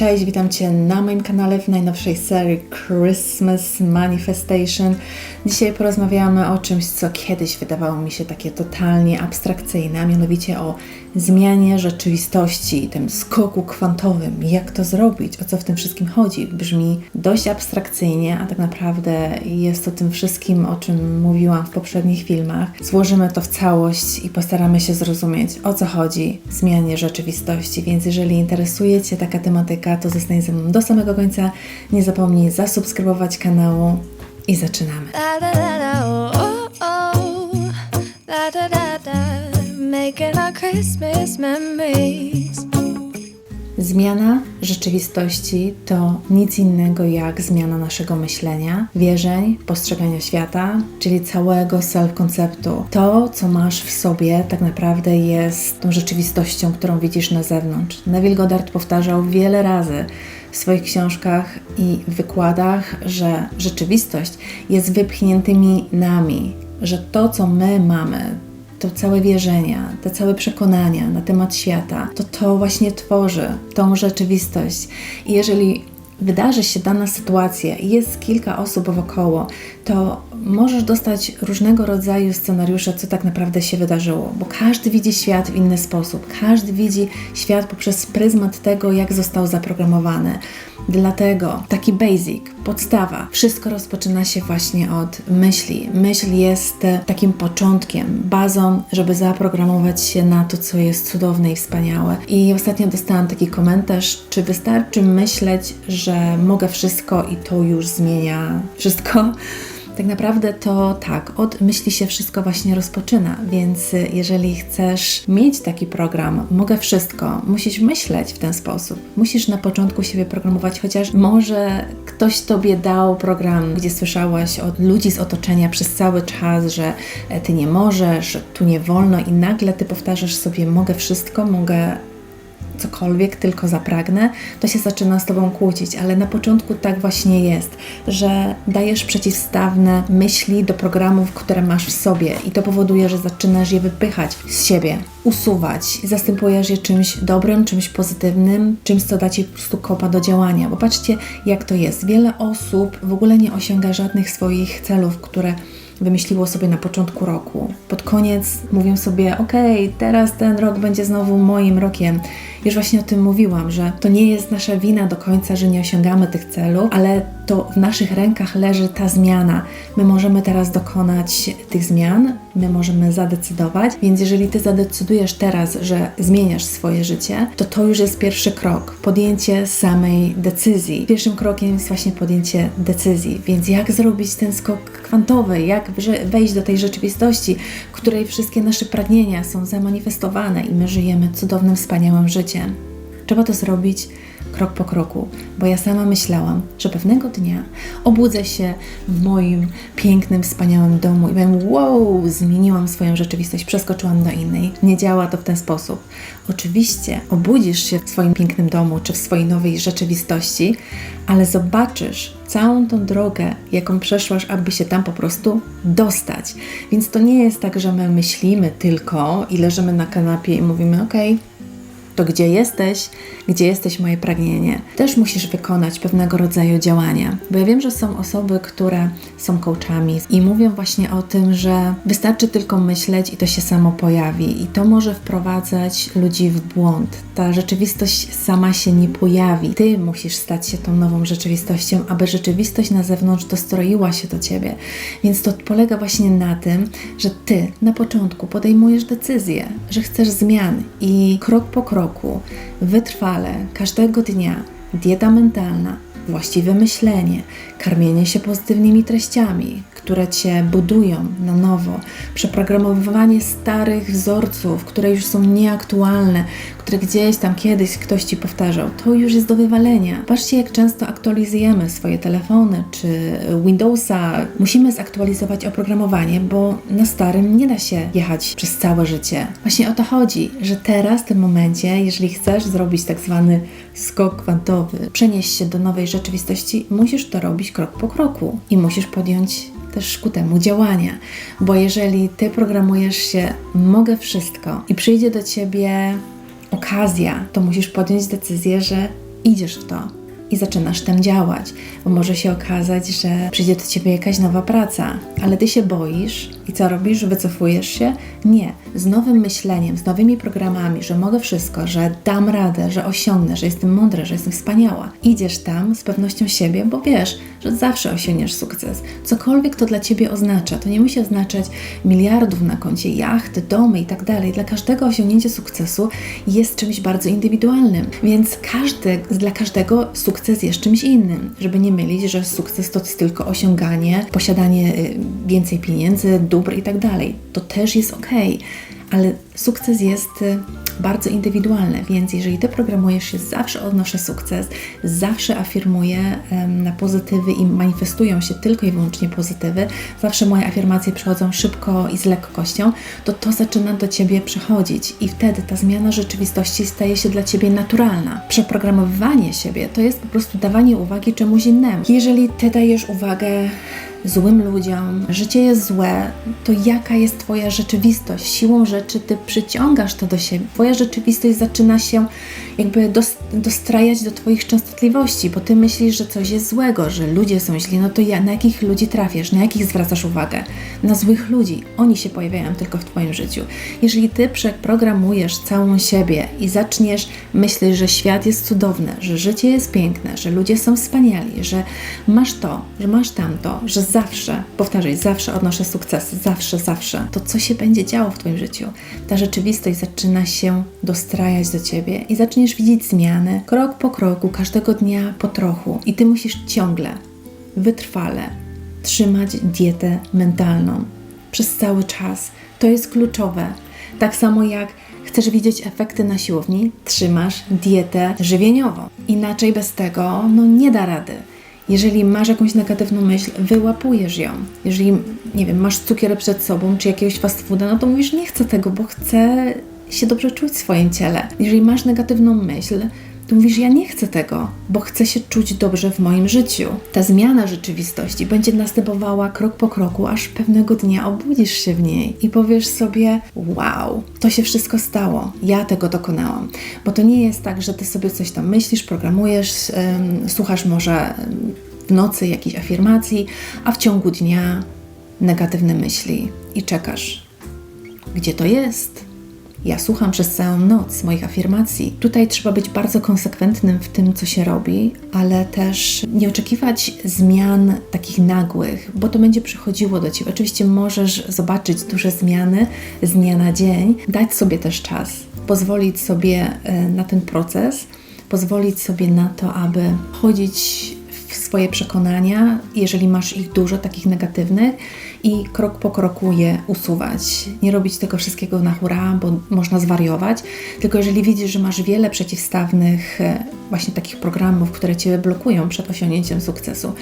Cześć, witam Cię na moim kanale w najnowszej serii Christmas Manifestation. Dzisiaj porozmawiamy o czymś, co kiedyś wydawało mi się takie totalnie abstrakcyjne, a mianowicie o zmianie rzeczywistości, tym skoku kwantowym. Jak to zrobić? O co w tym wszystkim chodzi? Brzmi dość abstrakcyjnie, a tak naprawdę jest to tym wszystkim, o czym mówiłam w poprzednich filmach. Złożymy to w całość i postaramy się zrozumieć, o co chodzi w zmianie rzeczywistości. Więc jeżeli interesuje Cię taka tematyka, to zostań ze mną do samego końca. Nie zapomnij zasubskrybować kanału i zaczynamy. La da da da Zmiana rzeczywistości to nic innego jak zmiana naszego myślenia, wierzeń, postrzegania świata, czyli całego self-konceptu. To, co masz w sobie, tak naprawdę jest tą rzeczywistością, którą widzisz na zewnątrz. Neville Goddard powtarzał wiele razy w swoich książkach i wykładach, że rzeczywistość jest wypchniętymi nami, że to, co my mamy, to całe wierzenia, te całe przekonania na temat świata, to to właśnie tworzy tą rzeczywistość. I jeżeli wydarzy się dana sytuacja i jest kilka osób wokoło, to możesz dostać różnego rodzaju scenariusze, co tak naprawdę się wydarzyło, bo każdy widzi świat w inny sposób. Każdy widzi świat poprzez pryzmat tego, jak został zaprogramowany. Dlatego taki basic, podstawa, wszystko rozpoczyna się właśnie od myśli. Myśl jest takim początkiem, bazą, żeby zaprogramować się na to, co jest cudowne i wspaniałe. I ostatnio dostałam taki komentarz, czy wystarczy myśleć, że mogę wszystko i to już zmienia wszystko? Tak naprawdę to tak, od myśli się wszystko właśnie rozpoczyna, więc y, jeżeli chcesz mieć taki program, mogę wszystko, musisz myśleć w ten sposób. Musisz na początku siebie programować, chociaż może ktoś tobie dał program, gdzie słyszałaś od ludzi z otoczenia przez cały czas, że e, ty nie możesz, że tu nie wolno i nagle ty powtarzasz sobie mogę wszystko, mogę cokolwiek tylko zapragnę, to się zaczyna z Tobą kłócić, ale na początku tak właśnie jest, że dajesz przeciwstawne myśli do programów, które masz w sobie i to powoduje, że zaczynasz je wypychać z siebie, usuwać, zastępujesz je czymś dobrym, czymś pozytywnym, czymś, co da Ci po prostu kopa do działania, bo patrzcie, jak to jest. Wiele osób w ogóle nie osiąga żadnych swoich celów, które wymyśliło sobie na początku roku. Pod koniec mówią sobie: OK, teraz ten rok będzie znowu moim rokiem. Już właśnie o tym mówiłam, że to nie jest nasza wina do końca, że nie osiągamy tych celów, ale to w naszych rękach leży ta zmiana. My możemy teraz dokonać tych zmian, my możemy zadecydować, więc jeżeli ty zadecydujesz teraz, że zmieniasz swoje życie, to to już jest pierwszy krok podjęcie samej decyzji. Pierwszym krokiem jest właśnie podjęcie decyzji. Więc jak zrobić ten skok kwantowy? Jak wejść do tej rzeczywistości, w której wszystkie nasze pragnienia są zamanifestowane i my żyjemy cudownym, wspaniałym życiem? Trzeba to zrobić krok po kroku, bo ja sama myślałam, że pewnego dnia obudzę się w moim pięknym, wspaniałym domu i powiem, wow, zmieniłam swoją rzeczywistość, przeskoczyłam do innej. Nie działa to w ten sposób. Oczywiście obudzisz się w swoim pięknym domu czy w swojej nowej rzeczywistości, ale zobaczysz całą tą drogę, jaką przeszłaś, aby się tam po prostu dostać. Więc to nie jest tak, że my myślimy tylko i leżymy na kanapie i mówimy, ok, to gdzie jesteś, gdzie jesteś moje pragnienie. Też musisz wykonać pewnego rodzaju działania, bo ja wiem, że są osoby, które są coachami i mówią właśnie o tym, że wystarczy tylko myśleć i to się samo pojawi i to może wprowadzać ludzi w błąd. Ta rzeczywistość sama się nie pojawi. Ty musisz stać się tą nową rzeczywistością, aby rzeczywistość na zewnątrz dostroiła się do ciebie. Więc to polega właśnie na tym, że ty na początku podejmujesz decyzję, że chcesz zmian i krok po kroku, wytrwale, każdego dnia, dieta mentalna, właściwe myślenie, karmienie się pozytywnymi treściami, które cię budują na nowo, przeprogramowywanie starych wzorców, które już są nieaktualne, które gdzieś tam kiedyś ktoś ci powtarzał, to już jest do wywalenia. Patrzcie, jak często aktualizujemy swoje telefony czy Windowsa. Musimy zaktualizować oprogramowanie, bo na starym nie da się jechać przez całe życie. Właśnie o to chodzi, że teraz, w tym momencie, jeżeli chcesz zrobić tak zwany skok kwantowy, przenieść się do nowej rzeczywistości, musisz to robić krok po kroku i musisz podjąć też ku temu działania. Bo jeżeli ty programujesz się, mogę wszystko i przyjdzie do ciebie okazja, to musisz podjąć decyzję, że idziesz w to i zaczynasz tam działać, bo może się okazać, że przyjdzie do ciebie jakaś nowa praca, ale ty się boisz i co robisz? Wycofujesz się? Nie. Z nowym myśleniem, z nowymi programami, że mogę wszystko, że dam radę, że osiągnę, że jestem mądra, że jestem wspaniała. Idziesz tam z pewnością siebie, bo wiesz, że zawsze osiągniesz sukces. Cokolwiek to dla ciebie oznacza, to nie musi oznaczać miliardów na koncie, jachty, domy i tak. Dla każdego osiągnięcie sukcesu jest czymś bardzo indywidualnym, więc każdy, dla każdego sukces jest czymś innym. Żeby nie mylić, że sukces to tylko osiąganie, posiadanie y, więcej pieniędzy, dóbr i tak. To też jest ok, ale sukces jest y, bardzo indywidualny, więc jeżeli ty programujesz się zawsze odnoszę sukces, zawsze afirmuję na pozytywy i manifestują się tylko i wyłącznie pozytywy, zawsze moje afirmacje przychodzą szybko i z lekkością, to to zaczyna do ciebie przychodzić i wtedy ta zmiana rzeczywistości staje się dla ciebie naturalna. Przeprogramowywanie siebie to jest po prostu dawanie uwagi czemuś innemu. Jeżeli ty dajesz uwagę złym ludziom, życie jest złe, to jaka jest Twoja rzeczywistość? Siłą rzeczy Ty przyciągasz to do siebie. Twoja rzeczywistość zaczyna się jakby dos- dostrajać do Twoich częstotliwości, bo Ty myślisz, że coś jest złego, że ludzie są źli, no to ja, na jakich ludzi trafisz, na jakich zwracasz uwagę? Na złych ludzi. Oni się pojawiają tylko w Twoim życiu. Jeżeli Ty przeprogramujesz całą siebie i zaczniesz myśleć, że świat jest cudowny, że życie jest piękne, że ludzie są wspaniali, że masz to, że masz tamto, że zawsze, powtarzaj, zawsze odnoszę sukces, zawsze, zawsze, to co się będzie działo w Twoim życiu? Ta rzeczywistość zaczyna się dostrajać do Ciebie i zaczniesz widzieć zmiany krok po kroku, każdego dnia po trochu. I Ty musisz ciągle, wytrwale trzymać dietę mentalną przez cały czas. To jest kluczowe. Tak samo jak chcesz widzieć efekty na siłowni, trzymasz dietę żywieniową. Inaczej bez tego no nie da rady. Jeżeli masz jakąś negatywną myśl, wyłapujesz ją. Jeżeli, nie wiem, masz cukier przed sobą, czy jakiegoś fast fooda, no to mówisz, nie chcę tego, bo chcę się dobrze czuć w swoim ciele. Jeżeli masz negatywną myśl, to mówisz, ja nie chcę tego, bo chcę się czuć dobrze w moim życiu. Ta zmiana rzeczywistości będzie następowała krok po kroku, aż pewnego dnia obudzisz się w niej i powiesz sobie, wow, to się wszystko stało, ja tego dokonałam. Bo to nie jest tak, że ty sobie coś tam myślisz, programujesz, słuchasz może w nocy jakiejś afirmacji, a w ciągu dnia negatywne myśli i czekasz. Gdzie to jest? Ja słucham przez całą noc moich afirmacji. Tutaj trzeba być bardzo konsekwentnym w tym, co się robi, ale też nie oczekiwać zmian takich nagłych, bo to będzie przychodziło do Ciebie. Oczywiście możesz zobaczyć duże zmiany z dnia na dzień, dać sobie też czas, pozwolić sobie e, na ten proces, pozwolić sobie na to, aby chodzić w swoje przekonania, jeżeli masz ich dużo, takich negatywnych, i krok po kroku je usuwać. Nie robić tego wszystkiego na hura, bo można zwariować, tylko jeżeli widzisz, że masz wiele przeciwstawnych, e, właśnie takich programów, które cię blokują przed osiągnięciem sukcesu,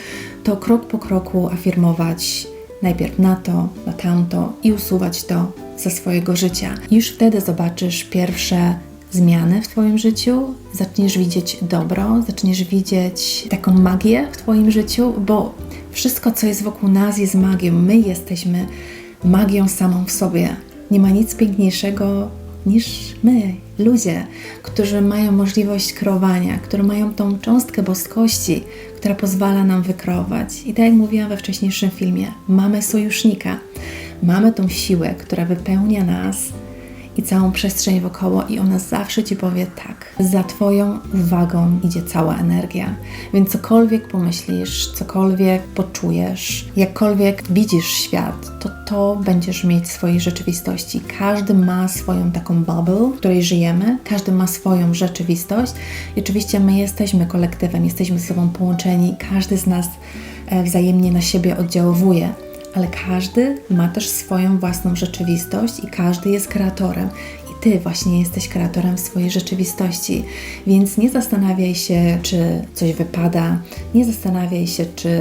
to krok po kroku afirmować najpierw na to, na tamto i usuwać to ze swojego życia. Już wtedy zobaczysz pierwsze zmiany w Twoim życiu, zaczniesz widzieć dobro, zaczniesz widzieć taką magię w Twoim życiu, bo wszystko, co jest wokół nas, jest magią. My jesteśmy magią samą w sobie. Nie ma nic piękniejszego niż my, ludzie, którzy mają możliwość kreowania, którzy mają tą cząstkę boskości, która pozwala nam wykreować. I tak jak mówiłam we wcześniejszym filmie, mamy sojusznika, mamy tą siłę, która wypełnia nas i całą przestrzeń wokoło i ona zawsze Ci powie tak. Za Twoją uwagą idzie cała energia. Więc cokolwiek pomyślisz, cokolwiek poczujesz, jakkolwiek widzisz świat, to to będziesz mieć w swojej rzeczywistości. Każdy ma swoją taką bubble, w której żyjemy, każdy ma swoją rzeczywistość i oczywiście my jesteśmy kolektywem, jesteśmy ze sobą połączeni, każdy z nas e, wzajemnie na siebie oddziałuje ale każdy ma też swoją własną rzeczywistość i każdy jest kreatorem. I ty właśnie jesteś kreatorem swojej rzeczywistości. Więc nie zastanawiaj się, czy coś wypada, nie zastanawiaj się, czy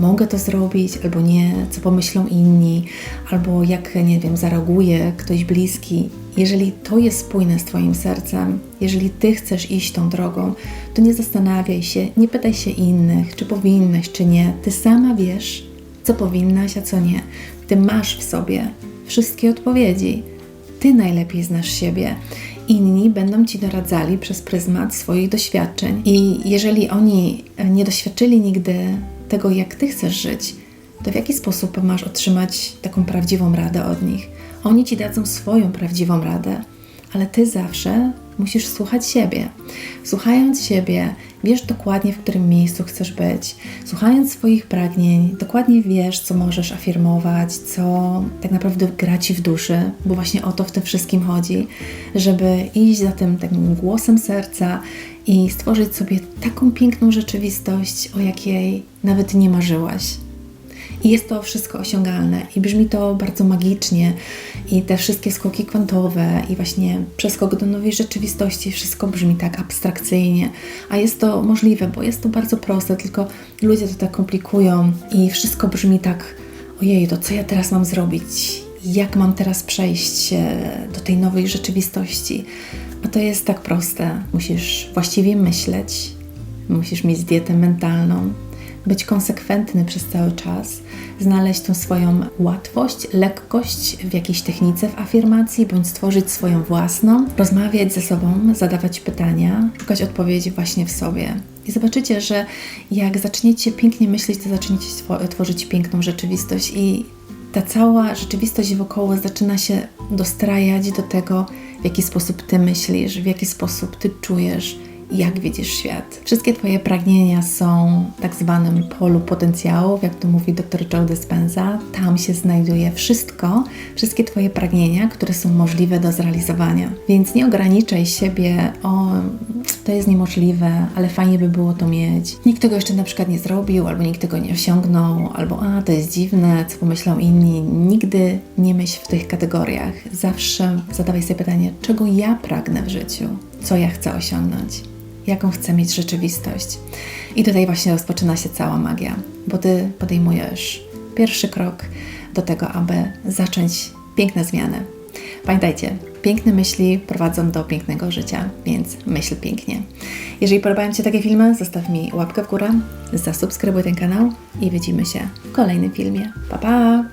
mogę to zrobić albo nie, co pomyślą inni, albo jak, nie wiem, zareaguje ktoś bliski. Jeżeli to jest spójne z Twoim sercem, jeżeli Ty chcesz iść tą drogą, to nie zastanawiaj się, nie pytaj się innych, czy powinnaś, czy nie. Ty sama wiesz, co powinnaś, a co nie. Ty masz w sobie wszystkie odpowiedzi. Ty najlepiej znasz siebie. Inni będą ci doradzali przez pryzmat swoich doświadczeń. I jeżeli oni nie doświadczyli nigdy tego, jak ty chcesz żyć, to w jaki sposób masz otrzymać taką prawdziwą radę od nich? Oni ci dadzą swoją prawdziwą radę, ale ty zawsze musisz słuchać siebie. Słuchając siebie, wiesz dokładnie, w którym miejscu chcesz być. Słuchając swoich pragnień, dokładnie wiesz, co możesz afirmować, co tak naprawdę gra ci w duszy, bo właśnie o to w tym wszystkim chodzi, żeby iść za tym takim głosem serca i stworzyć sobie taką piękną rzeczywistość, o jakiej nawet nie marzyłaś. I jest to wszystko osiągalne i brzmi to bardzo magicznie i te wszystkie skoki kwantowe i właśnie przeskok do nowej rzeczywistości, wszystko brzmi tak abstrakcyjnie, a jest to możliwe, bo jest to bardzo proste, tylko ludzie to tak komplikują i wszystko brzmi tak ojej, to co ja teraz mam zrobić? Jak mam teraz przejść e, do tej nowej rzeczywistości? A to jest tak proste. Musisz właściwie myśleć, musisz mieć dietę mentalną, być konsekwentny przez cały czas, znaleźć tą swoją łatwość, lekkość w jakiejś technice, w afirmacji, bądź stworzyć swoją własną, rozmawiać ze sobą, zadawać pytania, szukać odpowiedzi właśnie w sobie. I zobaczycie, że jak zaczniecie pięknie myśleć, to zaczniecie tworzyć piękną rzeczywistość i ta cała rzeczywistość wokoło zaczyna się dostrajać do tego, w jaki sposób ty myślisz, w jaki sposób ty czujesz, jak widzisz świat. Wszystkie Twoje pragnienia są w tak zwanym polu potencjałów, jak to mówi dr Joe Dispenza. Tam się znajduje wszystko, wszystkie Twoje pragnienia, które są możliwe do zrealizowania. Więc nie ograniczaj siebie, o to jest niemożliwe, ale fajnie by było to mieć. Nikt tego jeszcze na przykład nie zrobił, albo nikt tego nie osiągnął, albo a, to jest dziwne, co pomyślą inni. Nigdy nie myśl w tych kategoriach. Zawsze zadawaj sobie pytanie, czego ja pragnę w życiu, co ja chcę osiągnąć jaką chcę mieć rzeczywistość. I tutaj właśnie rozpoczyna się cała magia, bo ty podejmujesz pierwszy krok do tego, aby zacząć piękne zmiany. Pamiętajcie, piękne myśli prowadzą do pięknego życia, więc myśl pięknie. Jeżeli podobają Ci takie filmy, zostaw mi łapkę w górę, zasubskrybuj ten kanał i widzimy się w kolejnym filmie. Pa, pa!